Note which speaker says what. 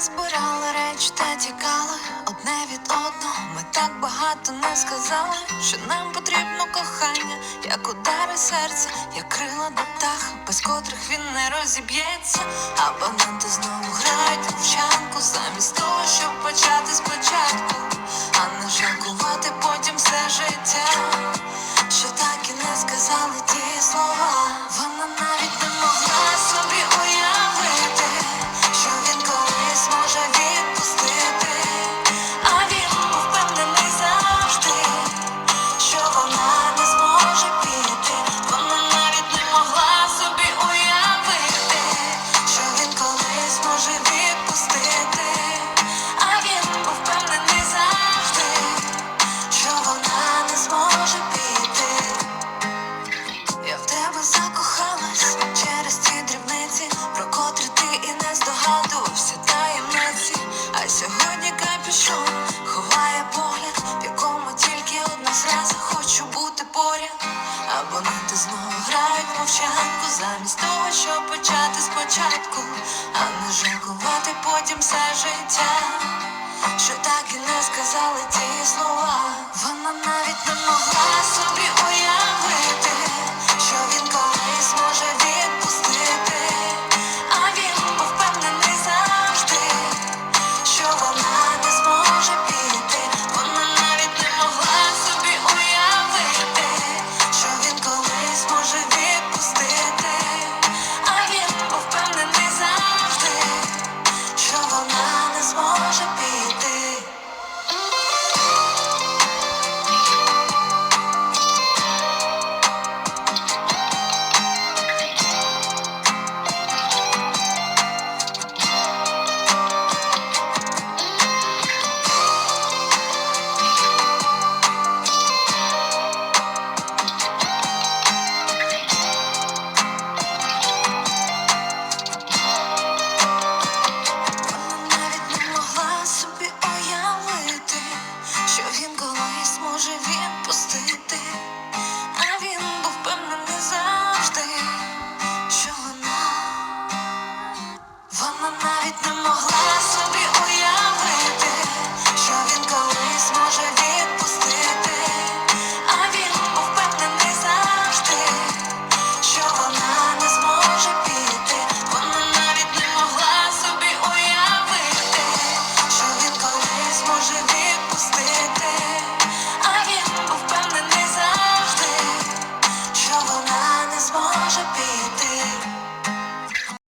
Speaker 1: збирали речі та тікали одне від одного. Ми так багато не сказали, що нам потрібно кохання, як удари серця, як крила до птаха, без котрих він не розіб'ється. Абоненти знову грають в замість того, щоб почати спочатку. замість того, щоб почати спочатку, а не жалкувати потім все життя, що так і не сказали ті слова, вона навіть не могла собі. It's